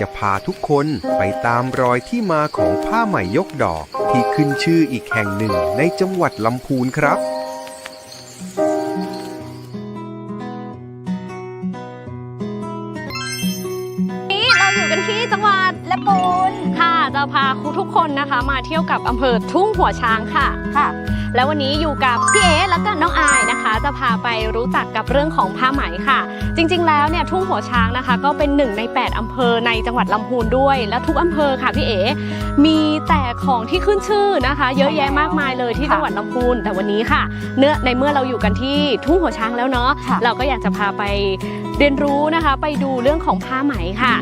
จะพาทุกคนไปตามรอยที่มาของผ้าไหมยกดอกที่ขึ้นชื่ออีกแห่งหนึ่งในจังหวัดลำพูนครับ นี่เราอยู่กันที่จังหวัดละปูนค่ะ จะพาทุกคนนะคะ มาเที่ยวกับอำเภอทุ่งหัวช้างค่ะ ค่ะแล้ววันนี้อยู่กับพี่เอแล้วก็น้องอายนะคะ จะพาไปรู้จักกับเรื่องของผ้าไหมค่ะ จริง ๆ แล้วเนี่ยทุ่งหัวช้างนะคะ ก็เป็นหนึ่งใน 8อำเภอในจังหวัดลำพูนด้วย และทุกอำเภอค่ะพี่เอมีแต่ของที่ขึ้นชื่อนะคะ เยอะแยะมากมายเลยที่จังหวัดลำพูน แต่วันนี้ค่ะ เนื้อในเมื่อเราอยู่กันที่ทุ่งหัวช้างแล้วเนาะค่ะเราก็อยากจะพาไปเรียนรู้นะคะไปดูเรื่องของผ้าไหมค่ะ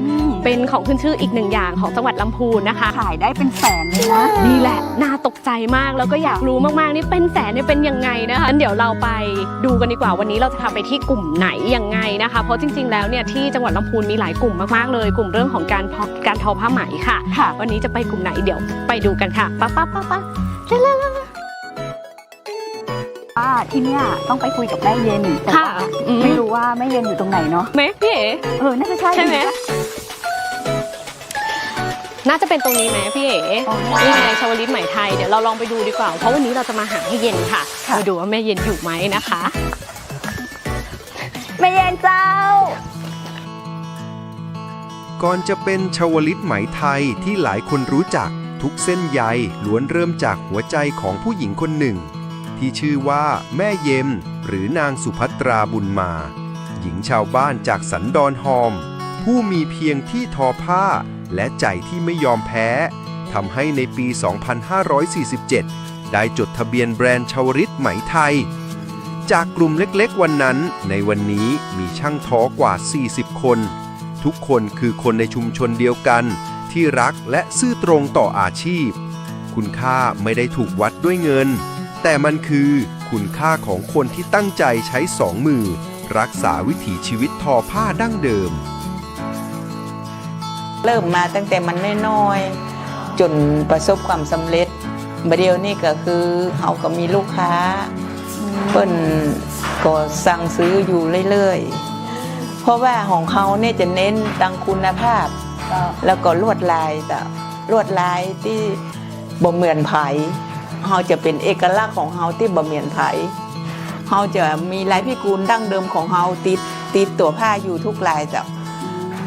เป็นของขึ้นชื่ออีกหนึ่งอย่างของจังหวัดลำพูนนะคะขายได้เป็นแสนเลยนะนี่แหละน่าตกใจมากแล้วก็อยากรู้มากๆนี่เป็นแสนเนี่ยเป็นยังไงนะคะงั้นเดี๋ยวเราไปดูกันดีกว่าวันนี้เราจะพาไปที่กลุ่มไหนยังไงนะคะ เพราะจริง ๆ แล้วเนี่ยที่จังหวัดลำพูนมีหลายกลุ่มมากๆเลย กลุ่มเรื่องของการเพาะการทอผ้าไหมค่ะค่ะ วันนี้จะไปกลุ่มไหนเดี๋ยวไปดูกันค่ะป้าป้าป้าป้าว่าที่เนี่ยต้องไปคุยกับแม่เย็นแต่ค่ะว่าอืมไม่รู้ว่าแม่เย็นอยู่ตรงไหนเนาะไหมพี่เอ๋เออน่าจะใช่ใช่ไหม น่าจะเป็นตรงนี้ไหมพี่เอ๋อ๋อนี่ไงชาวลิตไหมไทยเดี๋ยวเราลองไปดูดีกว่า เพราะวันนี้เราจะมาหาให้เย็นค่ะค่ะไปดูว่าแม่เย็นอยู่ไหมนะคะแม่เย็นเจ้า ก่อนจะเป็นชาวลิตไหมไทยที่หลายคนรู้จักทุกเส้นใยล้วนเริ่มจากหัวใจของผู้หญิงคนหนึ่ง ที่ชื่อว่าแม่เยมหรือนางสุภัตราบุญมา หญิงชาวบ้านจากสันดอนฮอม ผู้มีเพียงที่ทอผ้า และใจที่ไม่ยอมแพ้ทำให้ในปี 2547 ได้จดทะเบียนแบรนด์ชาวลิตไหมไทย จากกลุ่มเล็กๆวันนั้น ในวันนี้มีช่างท้อกว่า 40 คน ทุกคนคือคนในชุมชนเดียวกัน ที่รักและซื่อตรงต่ออาชีพ คุณค่าไม่ได้ถูกวัดด้วยเงิน แต่มันคือคุณค่าของคนที่ตั้งใจใช้สองมือ รักษาวิถีชีวิตทอผ้าดั้งเดิม เริ่มมาตั้งแต่มันน้อยๆจนประสบความสำเร็จบดเดียวนี่ก็คือเขาก็มีลูกค้าเพิ่นก็สั่งซื้ออยู่เรื่อยๆ เพราะว่าของเขาเนี่ยจะเน้นดังคุณภาพ แล้วก็ลวดลายแต่ลวดลายที่บ่เหมือนไผเขาจะเป็นเอกลักษณ์ของเขาที่บ่เหมือนไผเขาจะมีลายพิกุลดั้งเดิมของเขาติดติดตัวผ้าอยู่ทุกลายจ้ะ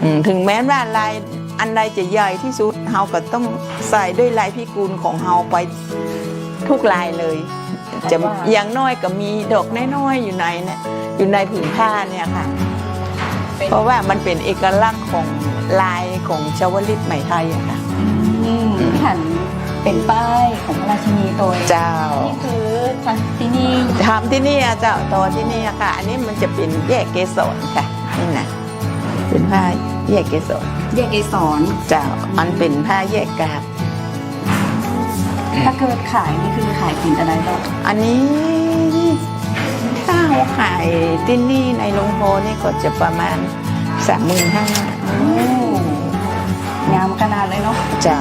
อืมถึงแม้ว่าลาย อันใดจะใหญ่ที่สุดเฮาก็ต้องใส่ด้วยลายพิกุลของเฮาไปทุกลายเลย จะอย่างน้อยก็มีดอกน้อยๆอยู่ในเนี่ยอยู่ในผืนผ้าเนี่ยค่ะ เพราะว่ามันเป็นเอกลักษณ์ของลายของชาวลิตไหมไทยอะค่ะอืมที่หันเป็นป้ายของพระราชินีตัวเจ้านี่คือทันที่นี่ทำที่นี่อะเจ้าตอที่นี่อะค่ะ อันนี้มันจะเป็นแยกเกสรค่ะนี่นะเป็นผ้าแยกเกสร แยกเอสอนเจ้ามันเป็นผ้าแยกกาบ ถ้าเกิดขายนี่คือขายถึงอะไรบ้างอันนี้ถ้าเราขายที่นี่ในโรงโพนี่ก็จะประมาณสามหมื่นห้าโอ้งามขนาดเลยเนาะเจ้า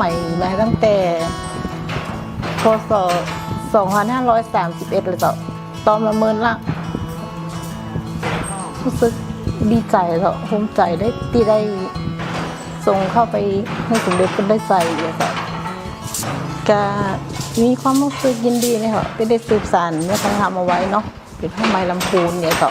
มัยมาตั้งแต่พศ2531เลยต่อตอนมาเมินละรู้สึกดีใจแล้วภูมิใจได้ที่ได้ส่งเข้าไปให้สมเด็จเป็นได้ใส่เลยค่ะก็มีความรู้สึกยินดีเลยค่ะที่ได้สืบสานวัฒนธรรมเอาไว้เนาะเป็นผ้าไหมลำพูนเนี่ยต่อ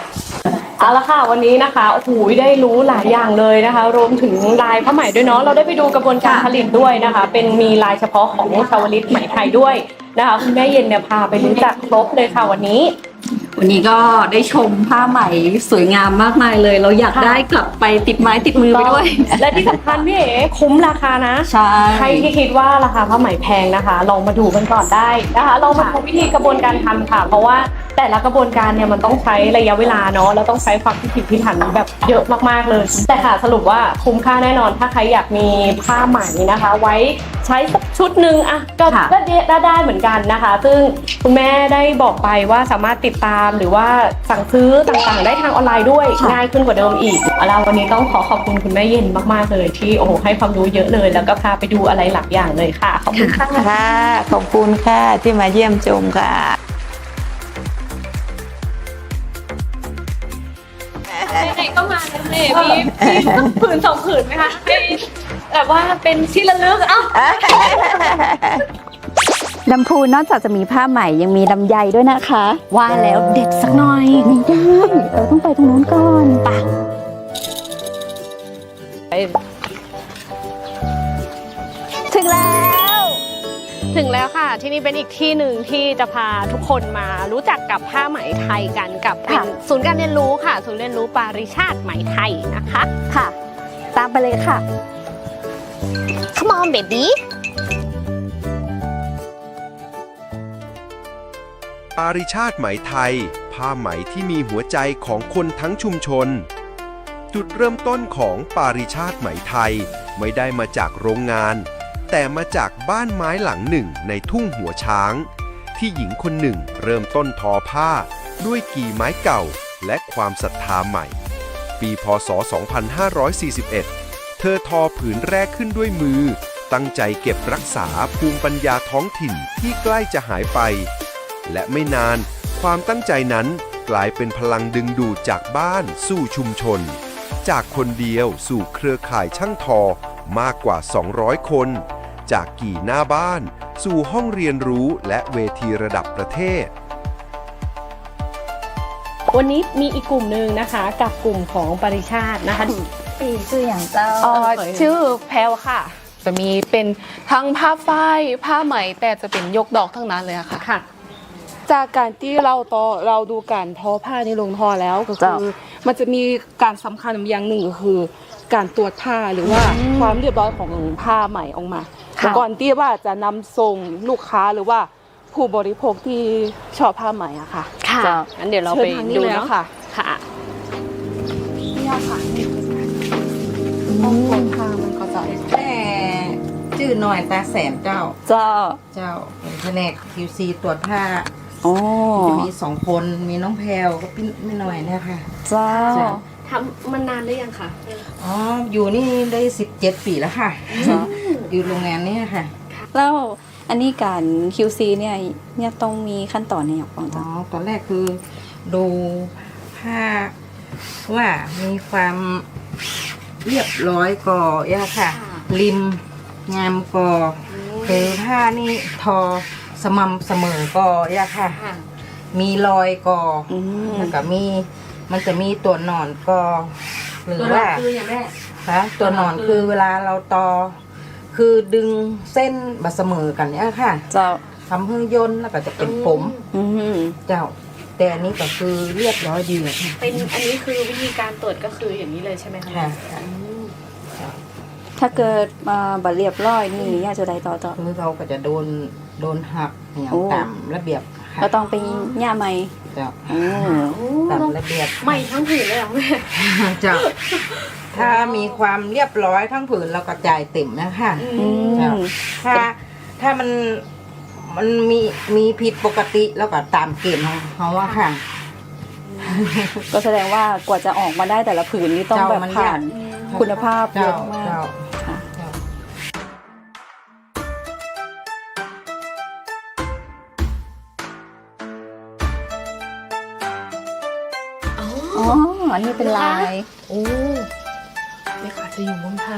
เอาละค่ะวันนี้นะคะโอ้โหได้รู้หลายอย่างเลยนะคะ รวมถึงลายผ้าไหมด้วยเนาะเราได้ไปดูกระบวนการผลิตด้วยนะคะ เป็นมีลายเฉพาะของชาวลิตไหมไทยด้วยนะคะคุณแม่เย็นเนี่ยพาไปรู้จักครบเลยค่ะวันนี้ วันนี้ก็ได้ชมผ้าไหมสวยงามมากมายเลย เราอยากค่ะ ได้กลับไปติดไม้ติดมือไปด้วย และที่สำคัญพี่เอ๋คุ้มราคานะ ใช่ ใครที่คิดว่าราคาผ้าไหมแพงนะคะ ลองมาดูกันก่อนได้นะคะ ลองมาดูวิธีกระบวนการทำค่ะ เพราะว่า แต่ละกระบวนการเนี่ยมันต้องใช้ระยะเวลาเนาะแล้วต้องใช้ความพิถีพิถันแบบเยอะมากๆเลย แต่ค่ะสรุปว่าคุ้มค่าแน่นอนถ้าใครอยากมีผ้าไหมนะคะ ไว้ใช้สักชุดหนึ่งอะก็ค่ะได้ได้ได้เหมือนกันนะคะ ซึ่งคุณแม่ได้บอกไปว่าสามารถติดตามหรือว่าสั่งซื้อต่างๆ ได้ทางออนไลน์ด้วยง่ายขึ้นกว่าเดิมอีกเอาล่ะวันนี้ต้องขอขอบคุณคุณแม่เย็นมากๆเลยที่โอ้โหให้ความรู้เยอะเลย แล้วก็พาไปดูอะไรหลายอย่างเลยค่ะขอบคุณค่ะค่ะขอบคุณค่ะที่มาเยี่ยมชมค่ะ เลยมีมีสักผืนสองผืนไหมคะให้แบบว่าเป็นที่ระลึกเอ้าลำพูนนอกจากจะมีผ้าไหมยังมีลำไยด้วยนะคะ ว่าแล้วเด็ดสักหน่อยไม่ได้เราต้องไปตรงนู้นก่อนไป ถึงแล้วค่ะ ที่นี่เป็นอีกที่หนึ่งที่จะพาทุกคนมารู้จักกับผ้าไหมไทยกันกับเป็นค่ะ ศูนย์การเรียนรู้ค่ะ ศูนย์เรียนรู้ปาริชาติไหมไทยนะคะ ค่ะ ตามไปเลยค่ะ Come on baby ปาริชาติไหมไทย ผ้าไหมที่มีหัวใจของคนทั้งชุมชน จุดเริ่มต้นของปาริชาติไหมไทย ไม่ได้มาจากโรงงาน แต่มาจากบ้านไม้หลังหนึ่งในทุ่งหัวช้าง ที่หญิงคนหนึ่งเริ่มต้นทอผ้า ด้วยกี่ไม้เก่าและความศรัทธาใหม่ ปีพศ 2541 เธอทอผืนแรกขึ้นด้วยมือ ตั้งใจเก็บรักษาภูมิปัญญาท้องถิ่นที่ใกล้จะหายไป และไม่นานความตั้งใจนั้นกลายเป็นพลังดึงดูดจากบ้านสู่ชุมชน จากคนเดียวสู่เครือข่ายช่างทอมากกว่า 200 คน จากกี่หน้าบ้าน สู่ห้องเรียนรู้และเวทีระดับประเทศ วันนี้มีอีกกลุ่มหนึ่งนะคะ กับกลุ่มของปาริชาตินะคะปีชื่ออย่างเจ้าเอ่อเอ่ยชื่อแพลวค่ะ จะมีเป็นทั้งผ้าฝ้ายผ้าไหมแต่จะเป็นยกดอกทั้งนั้นเลยอะค่ะค่ะจากการที่เราต่อเราดูการทอผ้าในโรงทอแล้วก็จ้ะคือมันจะมีการสำคัญอย่างหนึ่งก็คือ การตรวจผ้าหรือว่าความเรียบร้อยของผ้าไหมออกมาค่ะ ก่อนที่ว่าจะนำส่งลูกค้าหรือว่าผู้บริโภคที่ชอบผ้าไหมอะค่ะค่ะจ้ะงั้นเดี๋ยวเราเชิไปญทางนี้ดูเลยเนาะอะค่ะค่ะเนี่ยค่ะห้องตรวจผ้ามันก็จะแม่ชื่อหน่อยตาแสนเจ้า เจ้าเจ้าเป็นแผนก QC ตรวจผ้าโอ้จะมีสองคนมีน้องแพลวกับพี่ไม่หน่อยเนะคะเจ้าจ้ะทำมันนานหรือยังคะอ๋ออยู่นี่ได้สิบเจ็ดปีแล้วค่ะ อยู่โรงงานเนี้ค่ะ แล้วอันนี้การ QC เนี่ยเนี่ยต้องมีขั้นตอนในอย่างบ้างอ๋อเจ้าตอนแรกคือดูผ้าว่ามีความเรียบร้อยก่อย่าค่ะ ริมงามก่อคือผ้านี่ทอสม่ำเสมอก่อย่าค่ะ มีรอยก่อออืมแล้วก็มี มันจะมีตัวหนอนก็หรือว่า คืออย่างแม่ คะตัวหนอนคือเวลาเราตอ คือดึงเส้นบัเสมอกันเนี่ยค่ะเจ้าทำให้ย่นแล้วก็จะเป็นผมอืมเจ้า แต่อันนี้ก็คือเรียบร้อยดีเลยค่ะเป็นอันนี้คือวิธีการตรวจก็คืออย่างนี้เลยใช่ไหมคะค่ะค่ะถ้าเกิดมาบัเรียบร้อยนี่อยากจะได้ต่อเจ้าคือเราก็จะโดนโดนหักอย่างโอ้ ตามระเบียบค่ะก็ต้องไปย่าใหม่เจ้าอืมตามระเบียบไม่ทั้งผืนเลยเหรอแม่เจ้า ถ้ามีความเรียบร้อยทั้งผืนเราก็จ่ายเต็มนะคะอืครับมถ้าถ้ามันมันมีมีผิดปกติแล้วก็ตามเกณฑ์ของเขาอะค่ะ ก็แสดงว่ากว่าจะออกมาได้แต่ละผืนนี่ต้องเจ้าแบบมันผ่านยากคุณภาพเยเจ้าอะมาก เจ้าค่ะ เจ้า อ๋ออันนี้เป็นลาย โอ้ นี่ค่ะจะอยู่บนผ้า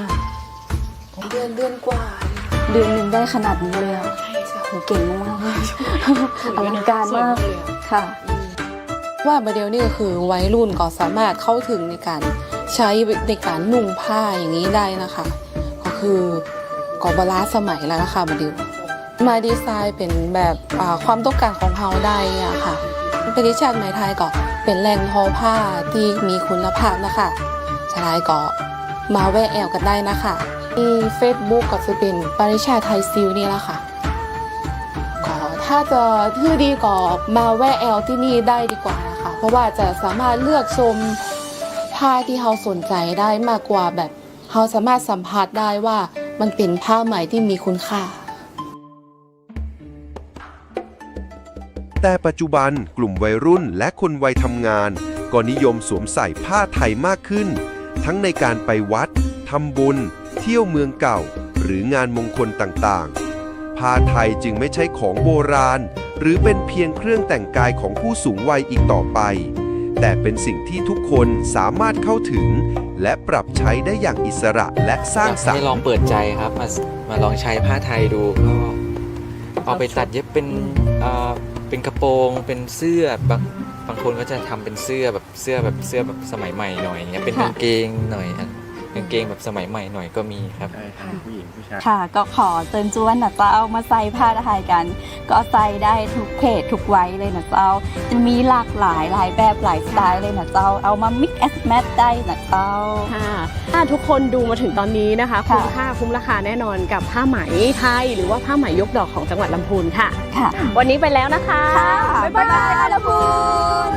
เดือนเดือนกว่าเดือนหนึ่งได้ขนาดนี้เลยอะใช่ใช่โหเก่งมากๆเลยอลังการมากค่ะ ว่าบาเดลนี่ก็คือวัยรุ่นก็สามารถเข้าถึงในการใช้ในการนุ่งผ้าอย่างนี้ได้นะคะ ก็คือกอบาลาสมัยแล้วนะคะบาเดลมาดีไซน์เป็นแบบอ่าความต้องการของเฮาได้อะค่ะปริชาติไหมไทยก็เป็นแหล่งทอผ้าที่มีคุณภาพนะคะชายก็ มาแวะแอวกันได้นะคะที่ Facebook ก็จะเป็นปริชาไทยซิลนี่แหละค่ะก็ถ้าจะที่ดีก็มาแวะแอลที่นี่ได้ดีกว่านะคะ เพราะว่าจะสามารถเลือกชมผ้าที่เราสนใจได้มากกว่าแบบเราสามารถสัมผัสได้ว่ามันเป็นผ้าไหมที่มีคุณค่า แต่ปัจจุบันกลุ่มวัยรุ่นและคนวัยทำงาน ก็นิยมสวมใส่ผ้าไทยมากขึ้น ทั้งในการไปวัดทำบุญ เที่ยวเมืองเก่า หรืองานมงคลต่างๆ ผ้าไทยจึงไม่ใช่ของโบราณ หรือเป็นเพียงเครื่องแต่งกายของผู้สูงวัยอีกต่อไป แต่เป็นสิ่งที่ทุกคนสามารถเข้าถึง และปรับใช้ได้อย่างอิสระและสร้างสรรให้ค์ ลองเปิดใจครับ มามาลองใช้ผ้าไทยดูก็เอาไปตัดเย็บเป็นเอ่อ เป็นกระโปรงเป็นเสื้อบางบางคนก็จะทำเป็นเสื้อแบบเสื้อแบบเสื้อแบบสมัยใหม่หน่อยอย่างเงี้ยเป็นกางเกงหน่อยอะ กางเกงแบบสมัยใหม่หน่อยก็มีครับค่ะ ก็ขอเตือนจวนนะเจ้ามาใส่ผ้าไทยกัน ก็ใส่ได้ทุกเพศทุกวัยเลยนะเจ้า จะมีหลากหลายหลายแบบหลายสไตล์เลยนะเจ้า เอามา mix and match ได้นะเจ้า ค่ะถ้าทุกคนดูมาถึงตอนนี้นะคะค่ะคุ้มค่าคุ้มราคาแน่นอนกับผ้าไหมไทย หรือว่าผ้าไหมยกดอกของจังหวัดลำพูนค่ะ ค่ะ วันนี้ไปแล้วนะคะ ค่ะบ๊ายบายบ๊ายบายลำพูน